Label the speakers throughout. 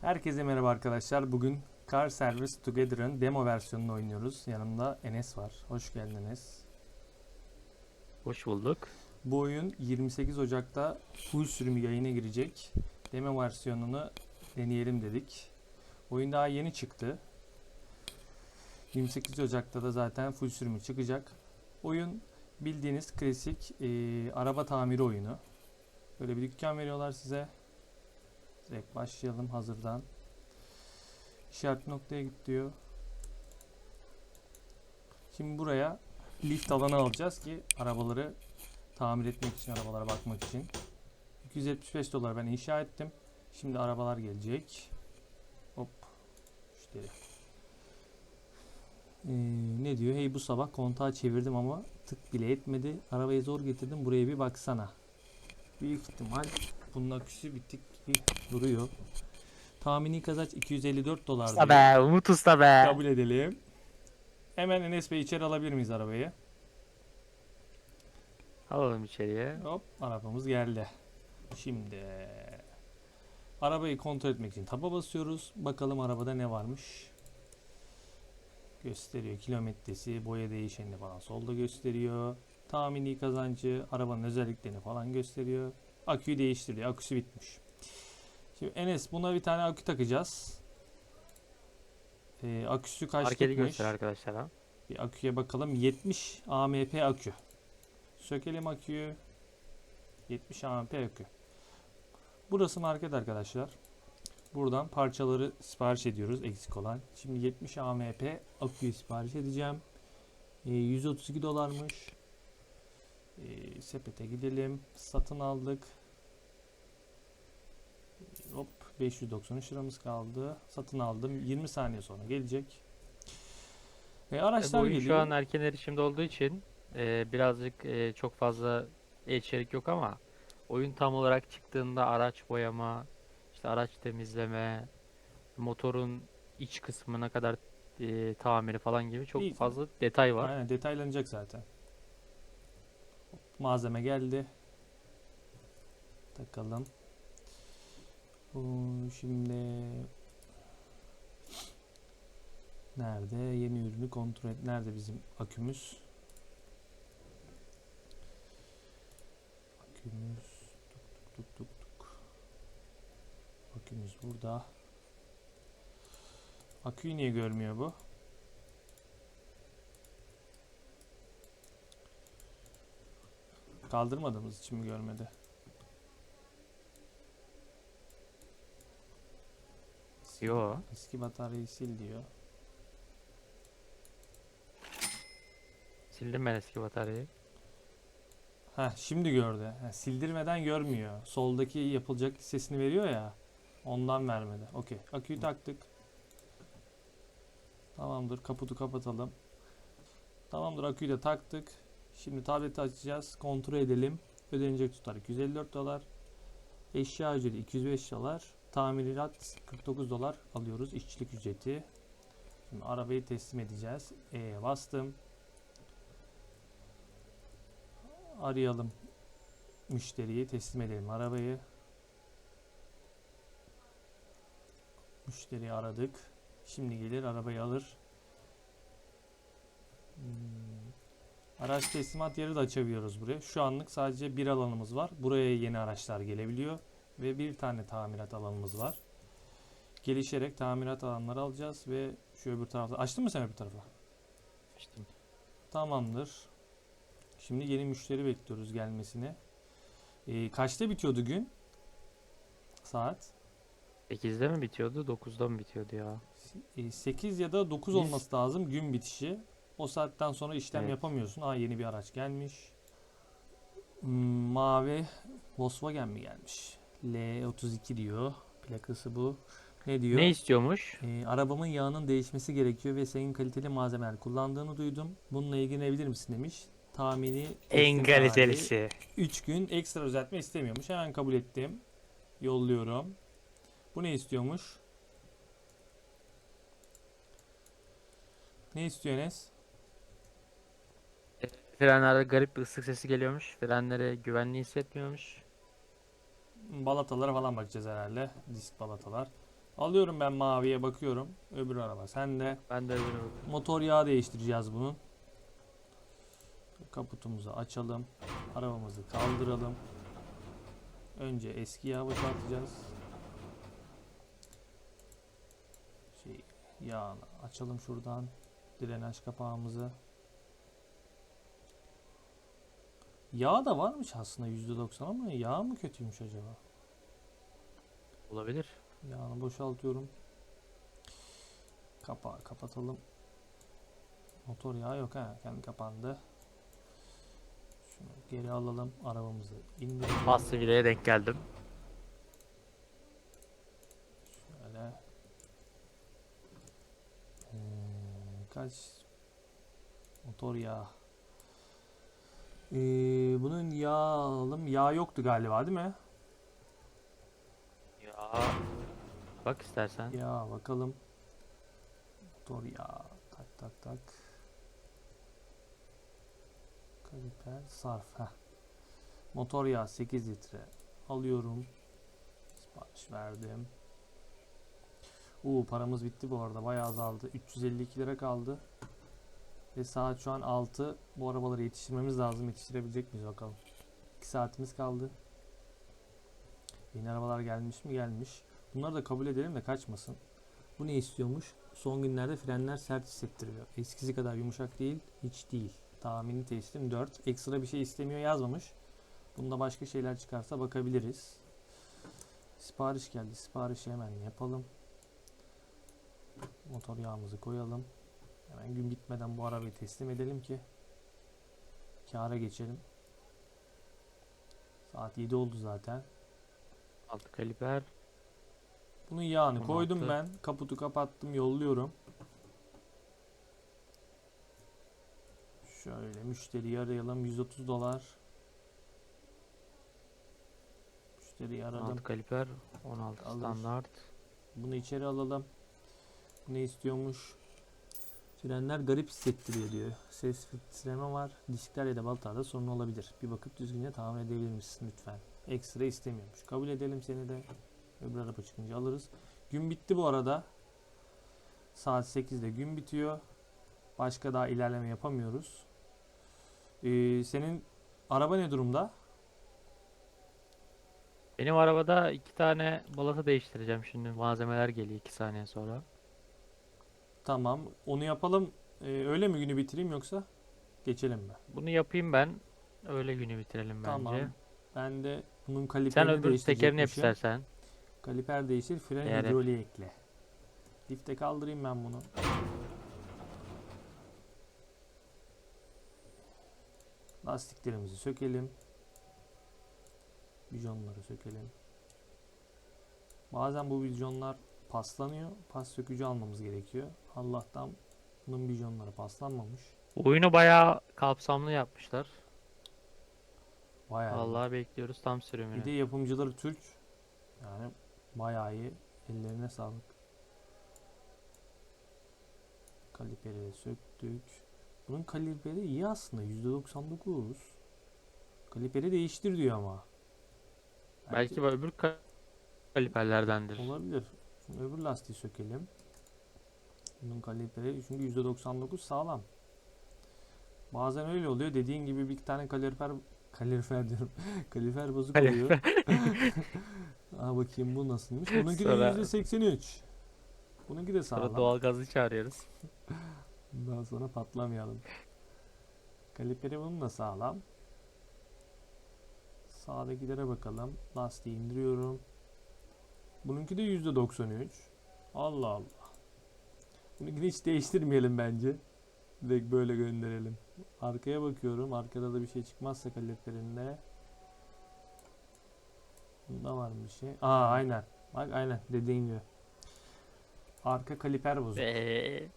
Speaker 1: Herkese merhaba arkadaşlar. Bugün Car Service Together'ın demo versiyonunu oynuyoruz. Yanımda Enes var. Hoş geldin Enes.
Speaker 2: Hoş bulduk.
Speaker 1: Bu oyun 28 Ocak'ta full sürüm yayına girecek. Demo versiyonunu deneyelim dedik. Oyun daha yeni çıktı. 28 Ocak'ta da zaten full sürümü çıkacak. Oyun bildiğiniz klasik eee, araba tamiri oyunu. Böyle bir dükkan veriyorlar size. Direkt başlayalım hazırdan. İşaret noktaya git diyor. Şimdi buraya lift alanı alacağız ki arabaları tamir etmek için, arabalara bakmak için. 275 dolar ben inşa ettim. Şimdi arabalar gelecek. Hop. Müşteri. Ee, ne diyor? Hey bu sabah kontağı çevirdim ama tık bile etmedi. Arabayı zor getirdim. Buraya bir baksana. Büyük ihtimal bunun aküsü bittik gibi duruyor. Tahmini kazanç 254 dolar
Speaker 2: Usta
Speaker 1: diyor.
Speaker 2: be, Umut Usta be.
Speaker 1: Kabul edelim. Hemen Enes Bey içeri alabilir miyiz arabayı?
Speaker 2: Alalım içeriye.
Speaker 1: Hop arabamız geldi. Şimdi arabayı kontrol etmek için taba basıyoruz. Bakalım arabada ne varmış. Gösteriyor kilometresi, boya değişenini falan solda gösteriyor. Tahmini kazancı, arabanın özelliklerini falan gösteriyor. Aküyü değiştiriyor. Aküsü bitmiş. Şimdi Enes buna bir tane akü takacağız. Ee, aküsü
Speaker 2: Arkeli
Speaker 1: kaçlıkmış?
Speaker 2: göster arkadaşlar ha.
Speaker 1: Bir aküye bakalım. 70 AMP akü. Sökelim aküyü. 70 AMP akü. Burası market arkadaşlar. Buradan parçaları sipariş ediyoruz eksik olan. Şimdi 70 AMP aküyü sipariş edeceğim. Ee, 132 dolarmış. Ee, sepete gidelim. Satın aldık. Hop 593 liramız kaldı. Satın aldım. 20 saniye sonra gelecek.
Speaker 2: E,
Speaker 1: araçlar
Speaker 2: bu oyun
Speaker 1: geliyor.
Speaker 2: şu an erken erişimde olduğu için e, birazcık e, çok fazla içerik yok ama oyun tam olarak çıktığında araç boyama, işte araç temizleme, motorun iç kısmına kadar e, tamiri falan gibi çok
Speaker 1: İyi.
Speaker 2: fazla detay var.
Speaker 1: Aynen detaylanacak zaten. Hop, Malzeme geldi. Takalım. Şimdi nerede? Yeni ürünü kontrol et. Nerede bizim akümüz? Akümüz tuk tuk tuk tuk tuk. Akümüz burada. Aküyü niye görmüyor bu? Kaldırmadığımız için mi görmedi? Eski-
Speaker 2: Yo.
Speaker 1: Eski bataryayı sil diyor.
Speaker 2: Sildim ben eski bataryayı.
Speaker 1: Heh şimdi gördü. Heh, sildirmeden görmüyor. Soldaki yapılacak listesini veriyor ya. Ondan vermedi. Okey. Aküyü taktık. Tamamdır. Kaputu kapatalım. Tamamdır. Aküyü de taktık. Şimdi tableti açacağız. Kontrol edelim. Ödenecek tutar 254 dolar. Eşya ücreti 205 dolar. Tamirat 49 dolar alıyoruz. İşçilik ücreti. Şimdi arabayı teslim edeceğiz. E'ye bastım. Arayalım müşteriyi teslim edelim arabayı. Müşteriyi aradık. Şimdi gelir arabayı alır. Hmm. Araç teslimat yeri de açabiliyoruz buraya. Şu anlık sadece bir alanımız var. Buraya yeni araçlar gelebiliyor. Ve bir tane tamirat alanımız var. Gelişerek tamirat alanları alacağız ve şu öbür tarafta. Açtın mı sen öbür tarafa?
Speaker 2: İşte
Speaker 1: Tamamdır. Şimdi yeni müşteri bekliyoruz gelmesini. Ee, kaçta bitiyordu gün? Saat?
Speaker 2: 8'de mi bitiyordu, 9'da mı bitiyordu ya?
Speaker 1: Ee, 8 ya da 9
Speaker 2: Biz-
Speaker 1: olması lazım gün bitişi. O saatten sonra işlem
Speaker 2: Evet.
Speaker 1: yapamıyorsun. Aa yeni bir araç gelmiş. Hmm, mavi Volkswagen mi gelmiş? L32 diyor. Plakası bu. Ne diyor?
Speaker 2: Ne istiyormuş?
Speaker 1: Ee, arabamın yağının değişmesi gerekiyor ve senin kaliteli malzemeler kullandığını duydum. Bununla ilgilenebilir misin demiş. Tahmini
Speaker 2: En kalitelisi.
Speaker 1: 3 gün ekstra düzeltme istemiyormuş. Hemen kabul ettim. Yolluyorum. Bu ne istiyormuş? Ne istiyor Enes?
Speaker 2: Frenlerde garip bir ıslık sesi geliyormuş. Frenlere güvenli hissetmiyormuş.
Speaker 1: Balatalara falan bakacağız herhalde. Disk balatalar. Alıyorum ben maviye bakıyorum. Öbür araba sende.
Speaker 2: Ben de öbürüne bakıyorum.
Speaker 1: Motor yağı değiştireceğiz bunun. Kaputumuzu açalım. Arabamızı kaldıralım. Önce eski yağı boşaltacağız. Şey yağını açalım şuradan. Drenaj kapağımızı. Yağ da varmış aslında %90 ama yağ mı kötüymüş acaba?
Speaker 2: Olabilir.
Speaker 1: Yağını boşaltıyorum. Kapağı kapatalım. Motor yağı yok ha. Kendi kapandı. Şunu geri alalım. Arabamızı indirelim.
Speaker 2: Bastı videoya denk geldim.
Speaker 1: Şöyle. Ee, kaç motor yağı? Ee, bunun yağ alalım. Yağ yoktu galiba değil mi?
Speaker 2: Ya. Bak istersen.
Speaker 1: Ya bakalım. Motor ya. Tak tak tak. Kaliper sarf. Heh. Motor yağı 8 litre. Alıyorum. Sipariş verdim. Uuu paramız bitti bu arada. Bayağı azaldı. 352 lira kaldı. Ve saat şu an 6. Bu arabaları yetiştirmemiz lazım. Yetiştirebilecek miyiz bakalım. 2 saatimiz kaldı. Yeni arabalar gelmiş mi? Gelmiş. Bunları da kabul edelim de kaçmasın. Bu ne istiyormuş? Son günlerde frenler sert hissettiriyor. Eskisi kadar yumuşak değil, hiç değil. Tahmini teslim 4. Ekstra bir şey istemiyor yazmamış. Bunda başka şeyler çıkarsa bakabiliriz. Sipariş geldi. Siparişi hemen yapalım. Motor yağımızı koyalım. Hemen gün bitmeden bu arabayı teslim edelim ki kâra geçelim. Saat 7 oldu zaten.
Speaker 2: Altı kaliper.
Speaker 1: Bunun yağını
Speaker 2: 16.
Speaker 1: koydum ben. Kaputu kapattım, yolluyorum. Şöyle müşteriyi arayalım. 130 dolar. Müşteriyi aradım.
Speaker 2: 16 kaliper. 16
Speaker 1: Alır.
Speaker 2: standart.
Speaker 1: Bunu içeri alalım. Ne istiyormuş? Frenler garip hissettiriyor diyor. Ses filtreleme var. Diskler ya da baltalarda sorun olabilir. Bir bakıp düzgünce tamir edebilir misin lütfen? Ekstra istemiyormuş. Kabul edelim seni de. Öbür araba çıkınca alırız. Gün bitti bu arada. Saat 8'de gün bitiyor. Başka daha ilerleme yapamıyoruz. Ee, senin araba ne durumda?
Speaker 2: Benim arabada iki tane balata değiştireceğim şimdi. Malzemeler geliyor 2 saniye sonra.
Speaker 1: Tamam. Onu yapalım. Ee, öyle mi günü bitireyim yoksa geçelim mi?
Speaker 2: Bunu yapayım ben. Öyle günü bitirelim
Speaker 1: Tamam.
Speaker 2: bence.
Speaker 1: Ben de bunun kaliperini
Speaker 2: Sen öbür tekerini yap
Speaker 1: değiştirecekmişim.
Speaker 2: istersen.
Speaker 1: Kaliper değiştir, fren hidroliği ekle. Lifte kaldırayım ben bunu. Lastiklerimizi sökelim. Bijonları sökelim. Bazen bu bijonlar paslanıyor. Pas sökücü almamız gerekiyor. Allah'tan bunun bijonları paslanmamış.
Speaker 2: Oyunu bayağı kapsamlı yapmışlar.
Speaker 1: Bayağı iyi.
Speaker 2: Vallahi bekliyoruz tam sürümünü.
Speaker 1: Bir de yapımcıları Türk. Yani bayağı iyi. Ellerine sağlık. Kaliperi de söktük. Bunun kaliperi iyi aslında. %99. Kaliperi değiştir diyor ama.
Speaker 2: Belki öbür ka- kaliperlerdendir.
Speaker 1: olabilir. Şimdi öbür lastiği sökelim. Bunun kaliperi çünkü %99 sağlam. Bazen öyle oluyor. Dediğin gibi bir tane kaliper kalifer diyorum. kalifer bozuk oluyor. Aa bakayım bu nasılmış? Bununki de
Speaker 2: Sonra-
Speaker 1: %83. Bununki de
Speaker 2: Sonra
Speaker 1: sağlam.
Speaker 2: doğalgazı çağırıyoruz.
Speaker 1: Daha sonra patlamayalım. Kaliperi bunun da sağlam. Sağdakilere bakalım. Lastiği indiriyorum. Bununki de %93. Allah Allah. Bununkini hiç değiştirmeyelim bence. Direkt böyle gönderelim. Arkaya bakıyorum. Arkada da bir şey çıkmazsa kaliperinde. Bunda var bir şey? Aa aynen. Bak aynen dediğin gibi. Arka kaliper bozuk.
Speaker 2: Eee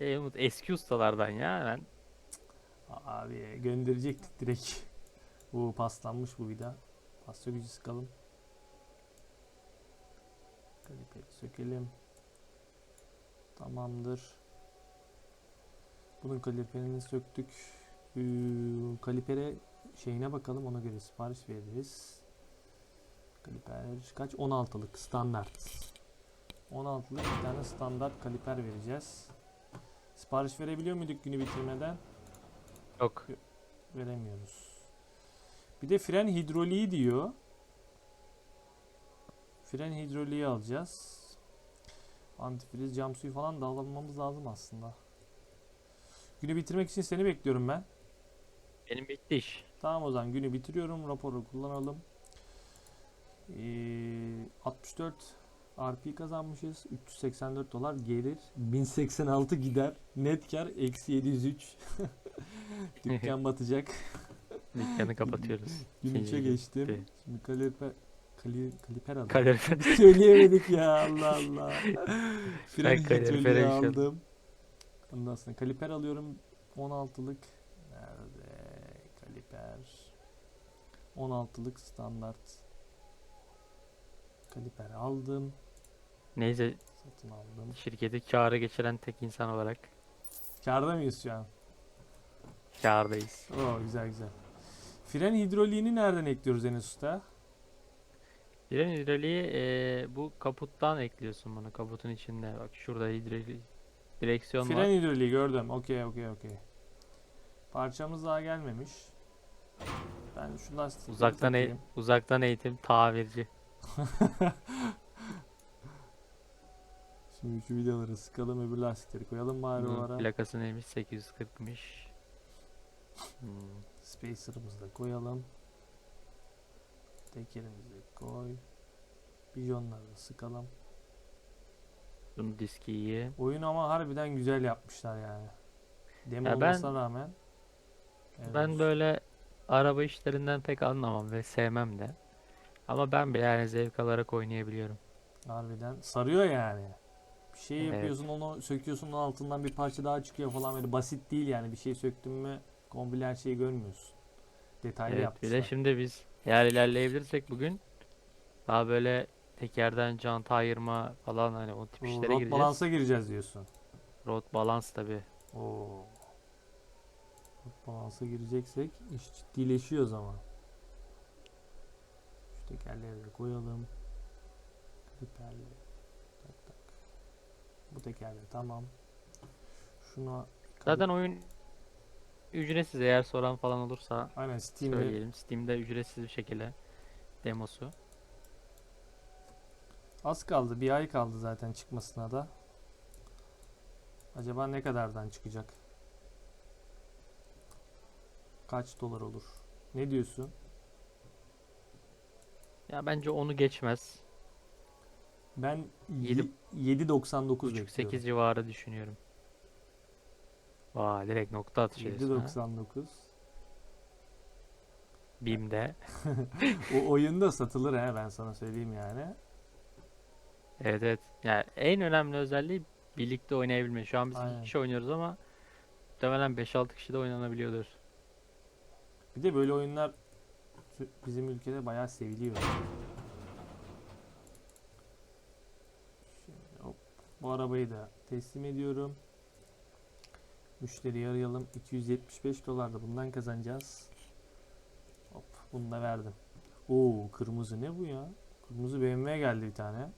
Speaker 2: e, Umut eski ustalardan ya ben.
Speaker 1: Abi gönderecektik direkt. Bu paslanmış bu vida. Pasta gücü sıkalım. Kaliperi sökelim. Tamamdır. Bunun kaliperini söktük. Ee, kalipere şeyine bakalım ona göre sipariş veririz. Kaliper kaç? 16'lık standart. 16'lık bir tane standart kaliper vereceğiz. Sipariş verebiliyor muyduk günü bitirmeden?
Speaker 2: Yok.
Speaker 1: Veremiyoruz. Bir de fren hidroliği diyor. Fren hidroliği alacağız. Antifriz, cam suyu falan da almamız lazım aslında. Günü bitirmek için seni bekliyorum ben.
Speaker 2: Benim bitti iş.
Speaker 1: Tamam o zaman günü bitiriyorum. Raporu kullanalım. Ee, 64 RP kazanmışız. 384 dolar gelir. 1086 gider. Net kar eksi 703. Dükkan batacak.
Speaker 2: Dükkanı kapatıyoruz.
Speaker 1: Gün
Speaker 2: İkinci
Speaker 1: 3'e
Speaker 2: gün
Speaker 1: geçtim. Şimdi kaliper, kali, kaliper aldım.
Speaker 2: Kalorifer.
Speaker 1: Söyleyemedik ya Allah Allah. Fren
Speaker 2: işim.
Speaker 1: aldım. Ondan sonra kaliper alıyorum. 16'lık. Nerede? Kaliper. 16'lık standart. Kaliper aldım.
Speaker 2: Neyse
Speaker 1: Satın aldım.
Speaker 2: şirketi kâra geçiren tek insan olarak
Speaker 1: Kârda mıyız şu an?
Speaker 2: kârdayız.
Speaker 1: Oo güzel güzel. Fren hidroliğini nereden ekliyoruz Enes Usta?
Speaker 2: Fren hidroliği eee, bu kaputtan ekliyorsun bunu kaputun içinde. Bak şurada hidrolik direksiyon var.
Speaker 1: Fren hidroliği gördüm. Okey okey okey. Parçamız daha gelmemiş. Ben şu lastikleri
Speaker 2: Uzaktan e- uzaktan eğitim tamirci.
Speaker 1: Şimdi şu vidaları sıkalım öbür lastikleri koyalım bari
Speaker 2: Bunun
Speaker 1: ara.
Speaker 2: plakası neymiş? 840'mış. Hmm.
Speaker 1: Spacer'ımızı da koyalım. Tekerimizi koy. Bijonları da sıkalım.
Speaker 2: Bunun diski iyi.
Speaker 1: Oyun ama harbiden güzel yapmışlar yani. Demo
Speaker 2: Ya ben-
Speaker 1: olmasına rağmen. helal
Speaker 2: Ben böyle araba işlerinden pek anlamam ve sevmem de. Ama ben bile yani zevk alarak oynayabiliyorum.
Speaker 1: Harbiden sarıyor yani. Bir şey
Speaker 2: Evet.
Speaker 1: yapıyorsun onu söküyorsun onun altından bir parça daha çıkıyor falan böyle basit değil yani bir şey söktün mü komple her şeyi görmüyorsun. Detaylı
Speaker 2: Evet bir
Speaker 1: yapmışlar.
Speaker 2: de şimdi biz eğer ilerleyebilirsek bugün daha böyle tekerden jant ayırma falan hani o tip işlere gireceğiz.
Speaker 1: balansa gireceğiz diyorsun.
Speaker 2: Road balance tabi.
Speaker 1: Oo. Road balansa gireceksek iş ciddileşiyor o zaman. Şu tekerleri de koyalım. Kliperle. Tak tak. Bu tekerle tamam. Şuna
Speaker 2: Zaten oyun ücretsiz eğer soran falan olursa
Speaker 1: aynen Steam'de
Speaker 2: söyleyelim. Steam'de ücretsiz bir şekilde demosu.
Speaker 1: Az kaldı. Bir ay kaldı zaten çıkmasına da. Acaba ne kadardan çıkacak? Kaç dolar olur? Ne diyorsun?
Speaker 2: Ya bence onu geçmez.
Speaker 1: Ben
Speaker 2: Yedi-
Speaker 1: ye- 7.99
Speaker 2: Buçuk
Speaker 1: bekliyorum.
Speaker 2: 8 civarı düşünüyorum. Vay direkt nokta atışı diyorsun ha.
Speaker 1: 7.99.
Speaker 2: BİM'de.
Speaker 1: O oyunda satılır he ben sana söyleyeyim yani.
Speaker 2: Evet evet. Yani en önemli özelliği birlikte oynayabilme. Şu an biz
Speaker 1: Aynen.
Speaker 2: iki kişi oynuyoruz ama muhtemelen 5-6 kişi de oynanabiliyordur.
Speaker 1: Bir de böyle oyunlar bizim ülkede bayağı seviliyor. Şimdi hop, bu arabayı da teslim ediyorum. Müşteriyi arayalım. 275 dolar da bundan kazanacağız. Hop bunu da verdim. Oo kırmızı ne bu ya? Kırmızı BMW geldi bir tane.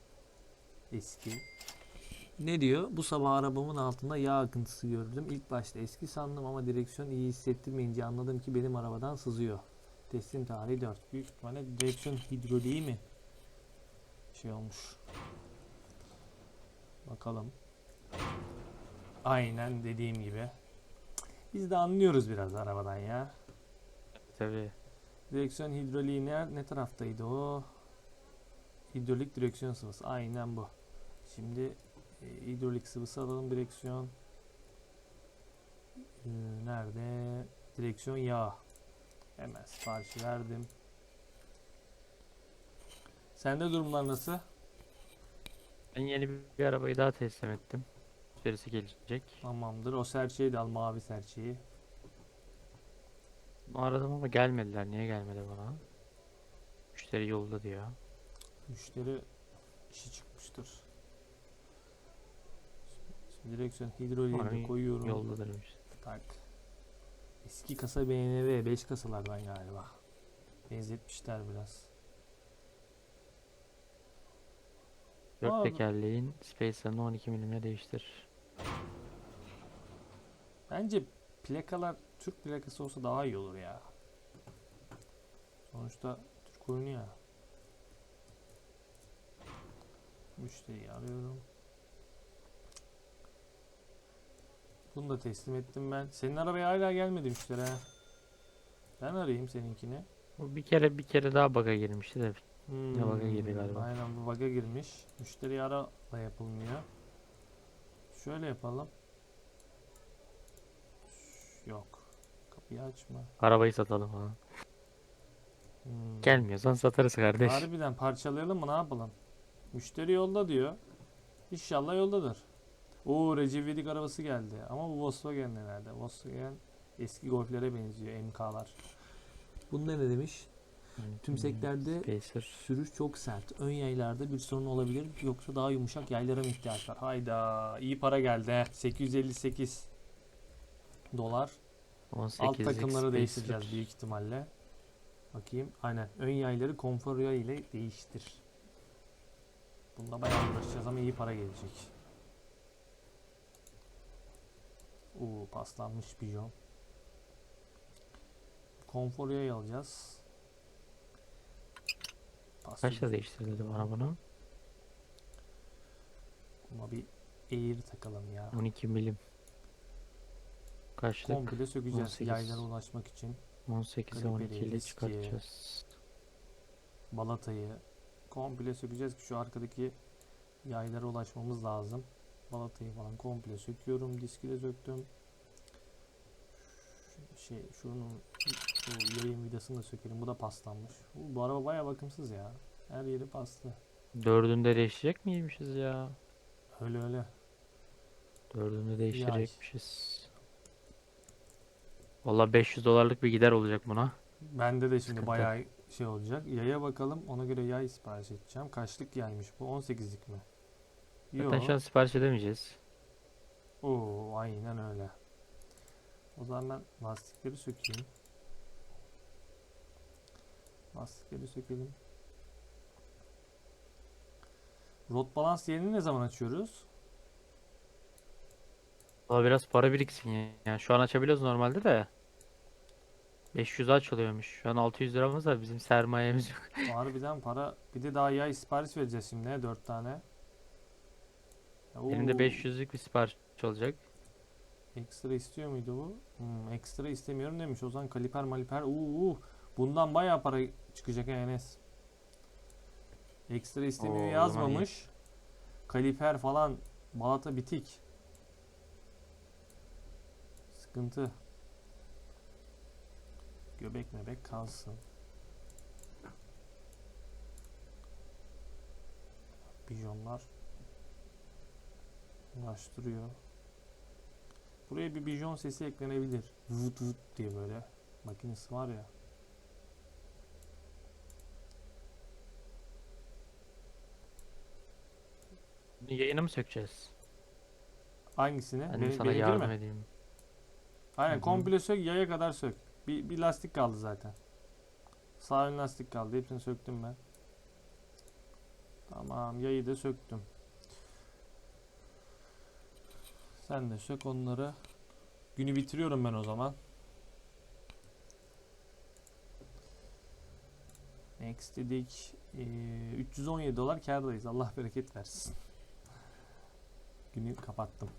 Speaker 1: Eski. Ne diyor? Bu sabah arabamın altında yağ akıntısı gördüm. İlk başta eski sandım ama direksiyon iyi hissettirmeyince anladım ki benim arabadan sızıyor. Teslim tarihi 4. Büyük ihtimalle direksiyon hidroliği mi? Şey olmuş. Bakalım. Aynen dediğim gibi. Biz de anlıyoruz biraz arabadan ya.
Speaker 2: Tabii.
Speaker 1: Direksiyon hidroliği ne, ne taraftaydı o? Hidrolik direksiyon sıvısı. Aynen bu. Şimdi e, hidrolik sıvısı alalım direksiyon. E, nerede? Direksiyon yağı. Hemen siparişi verdim. Sende durumlar nasıl?
Speaker 2: Ben yeni bir, bir arabayı daha teslim ettim. Müşterisi gelecek.
Speaker 1: Tamamdır. O serçeyi de al. Mavi serçeyi.
Speaker 2: Aradım ama gelmediler. Niye gelmedi bana? Müşteri yolda diyor.
Speaker 1: Müşteri işi çıkmıştır. Şimdi direksiyon hidroliği de
Speaker 2: Ay,
Speaker 1: koyuyorum.
Speaker 2: Yoldalarmış.
Speaker 1: Tak. Eski kasa BMW 5 kasalardan galiba. Benzetmişler biraz.
Speaker 2: Dört
Speaker 1: Abi.
Speaker 2: tekerleğin space'larını 12 milimle değiştir.
Speaker 1: Bence plakalar Türk plakası olsa daha iyi olur ya. Sonuçta Türk oyunu ya. Müşteriyi arıyorum. Bunu da teslim ettim ben. Senin arabaya hala gelmedi müşteri ha. Ben arayayım seninkini.
Speaker 2: Bu bir kere bir kere daha bug'a girmişti de
Speaker 1: Hmm,
Speaker 2: bug'a girdi galiba.
Speaker 1: Aynen bu bug'a girmiş. Müşteri ara da yapılmıyor. Şöyle yapalım. Yok. Kapıyı açma.
Speaker 2: arabayı satalım falan.
Speaker 1: Hmm.
Speaker 2: Gelmiyorsan satarız kardeş.
Speaker 1: Harbiden parçalayalım mı ne yapalım? Müşteri yolda diyor. İnşallah yoldadır. Oo Recep İvedik arabası geldi. Ama bu Volkswagen herhalde. Volkswagen eski Golf'lere benziyor MK'lar. Bunda ne demiş? Tümseklerde
Speaker 2: Spacer.
Speaker 1: sürüş çok sert. Ön yaylarda bir sorun olabilir. Yoksa daha yumuşak yaylara mı ihtiyaç var? Hayda iyi para geldi. he. 858 dolar.
Speaker 2: 18'lik
Speaker 1: Alt takımları değiştireceğiz büyük ihtimalle. Bakayım. Aynen. Ön yayları konfor yay ile değiştir. Bunda bayağı uğraşacağız ama iyi para gelecek. Oo paslanmış bijon. Konfor yay alacağız.
Speaker 2: Kaçta değiştir dedi bana bunu?
Speaker 1: Buna bir eğri takalım ya.
Speaker 2: 12 milim. Kaçlık?
Speaker 1: Komple sökeceğiz
Speaker 2: 18.
Speaker 1: yaylara ulaşmak için.
Speaker 2: 18'e
Speaker 1: Kalibreyi,
Speaker 2: 12 ile çıkartacağız.
Speaker 1: balatayı komple sökeceğiz ki şu arkadaki yaylara ulaşmamız lazım. Balatayı falan komple söküyorum. Diski de söktüm. Şu- Şey şunun bu yayın vidasını da sökelim. Bu da paslanmış. Bu, araba baya bakımsız ya. Her yeri paslı.
Speaker 2: Dördünde değişecek miymişiz ya?
Speaker 1: Öyle öyle.
Speaker 2: Dördünde değiştirecekmişiz. Valla 500 dolarlık bir gider olacak buna.
Speaker 1: Bende de şimdi
Speaker 2: Sıkıntı.
Speaker 1: bayağı şey olacak. Yaya bakalım. Ona göre yay sipariş edeceğim. Kaçlık yaymış bu? 18'lik mi?
Speaker 2: Zaten
Speaker 1: Yok.
Speaker 2: şu an sipariş edemeyeceğiz.
Speaker 1: Oo, aynen öyle. O zaman ben lastikleri sökeyim. Lastikleri sökelim. Rot balans yerini ne zaman açıyoruz?
Speaker 2: Valla biraz para biriksin ya. Yani şu an açabiliyoruz normalde de. 500 açılıyormuş. Şu an 600 liramız var. Bizim sermayemiz yok.
Speaker 1: Harbiden para. Bir de daha yay sipariş vereceğiz şimdi. 4 tane.
Speaker 2: Benim de
Speaker 1: Oo,
Speaker 2: 500'lük bir sipariş olacak.
Speaker 1: Ekstra istiyor muydu bu? Hmm, ekstra istemiyorum demiş. O zaman kaliper maliper. Uuu, bundan bayağı para çıkacak ha Enes. Ekstra istemiyor
Speaker 2: Oo,
Speaker 1: yazmamış. Kaliper falan balata bitik. Sıkıntı. Göbek mebek kalsın. Bijonlar ulaştırıyor. Buraya bir bijon sesi eklenebilir. Vut vut diye böyle. Makinesi var ya.
Speaker 2: Bunu Yayına mı sökeceğiz?
Speaker 1: Hangisini?
Speaker 2: Ben
Speaker 1: Beni-
Speaker 2: sana yardım
Speaker 1: mi?
Speaker 2: edeyim.
Speaker 1: Aynen
Speaker 2: Hı hı.
Speaker 1: komple sök yaya kadar sök. Bir, bir lastik kaldı zaten. Sağ ön lastik kaldı. Hepsini söktüm ben. Tamam yayı da söktüm. Sen de sök onları. Günü bitiriyorum ben o zaman. Next dedik. Ee, 317 dolar kârdayız. Allah bereket versin. Günü kapattım.